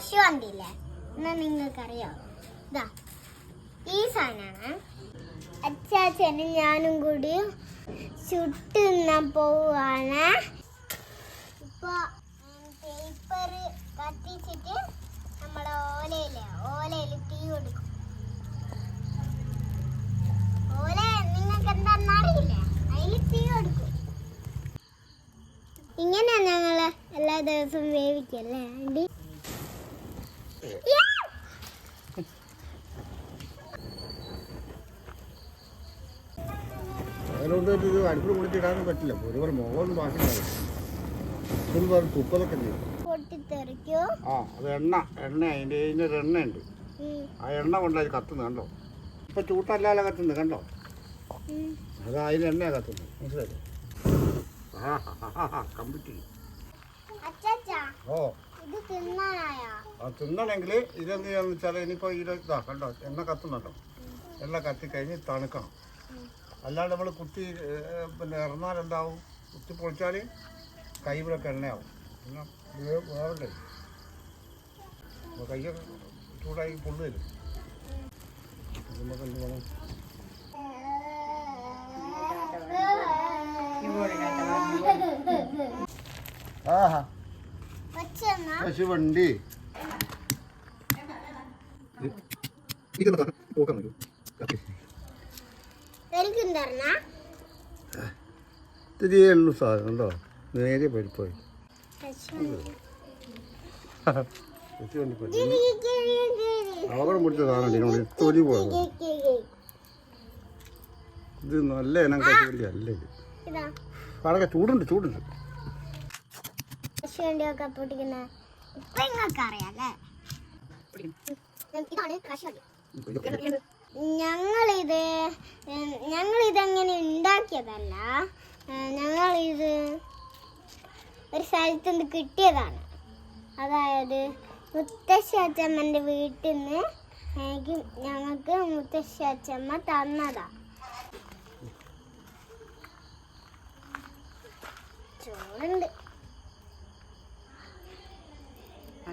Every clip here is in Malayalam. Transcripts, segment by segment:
കശുവണ്ടില്ലേ എന്നാ നിങ്ങൾക്കറിയോ? ഇതാ ഈ സാധനമാണ് അച്ചാച്ചനും ഞാനും കൂടി ചുട്ടുന്നാൻ പോവാണ്. ഇപ്പൊ പേപ്പർ കത്തിച്ചിട്ട് നമ്മളെ ഓലയിൽ ഓലയിൽ തീ കൊടുക്കും. ഓല നിങ്ങൾക്ക് എന്താണെന്ന് അറിയില്ല? അതിൽ തീ കൊടുക്കും. ഇങ്ങനെ ഞങ്ങൾ എല്ലാ ദിവസവും വേവിക്കല്ലേ ആന്റി? അതിലോട്ട് ഇത് അടുപ്പിൽ കുളിച്ചിടാനും പറ്റില്ല. ഒരുപാട് മുഖമൊന്നും ഒരുപാട് തുപ്പതൊക്കെ ആ അത് എണ്ണ എണ്ണ അതിന്റെ ഇതിനൊരു എണ്ണയുണ്ട്. ആ എണ്ണ കൊണ്ട് അത് കത്തുന്നത് കണ്ടോ? ഇപ്പം ചൂട്ടല്ലാതെ കണ്ടോ. അത് അതിന് എണ്ണയാണ് കത്തുന്നത്. മനസ്സിലായോ? ആ കമ്പിട്ടി ഓ. തിന്നണമെങ്കിൽ ഇതെന്ത് ചെയ്യാന്ന് വെച്ചാൽ ഇനിയിപ്പോൾ ഇത് ഇതാ കണ്ടോ എണ്ണ കത്തുന്നുണ്ടോ? എണ്ണ കത്തിക്കഴിഞ്ഞ് തണുക്കണം. അല്ലാണ്ട് നമ്മൾ കുത്തി പിന്നെ ഇറന്നാൽ എന്താവും കുത്തി പൊളിച്ചാൽ കൈവിടൊക്കെ എണ്ണയാവും. പിന്നെ അപ്പോൾ കൈയൊക്കെ ചൂടായി പൊള്ളു തരും നമുക്ക് എന്ത് വേണം? ആഹാ. പക്ഷെ വണ്ടി തിരിയുള്ളൂ സാധനം ഉണ്ടോ നേരെ പരിപ്പോയി. അവളും പിടിച്ച സാധനം തൊലി പോകും ഇത് നല്ല അല്ലേ അതൊക്കെ ചൂടുണ്ട് ചൂടുണ്ട്. കശുവണ്ടിയൊക്കെ പൊട്ടിക്കുന്നത് ഇപ്പൊ നിങ്ങൾക്ക് അറിയാല്ലേ ഇതാണ് കശുവണ്ടി ഞങ്ങളിത് ഞങ്ങൾ ഞങ്ങളിതങ്ങനെ ഉണ്ടാക്കിയതല്ല ഞങ്ങളിത് ഒരു സ്ഥലത്ത് നിന്ന് കിട്ടിയതാണ്. അതായത് മുത്തശ്ശി അച്ചമ്മന്റെ വീട്ടിൽ നിന്ന് എനിക്ക് ഞങ്ങൾക്ക് മുത്തശ്ശി അച്ചമ്മ തന്നതാ. ചോറുണ്ട്.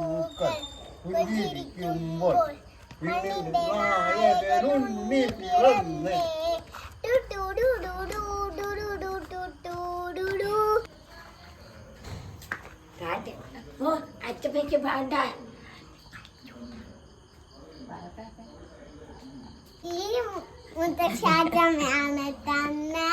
പൂക്കൾ പുഞ്ചിരിക്കുമ്പോൾ വിടുവായവരുണ്ണി പിറന്ന് ഓ അച്ഛപ്പയ്ക്ക് വേണ്ട ഈ മുത്തശ്ശാറ്റമാണ് തന്നെ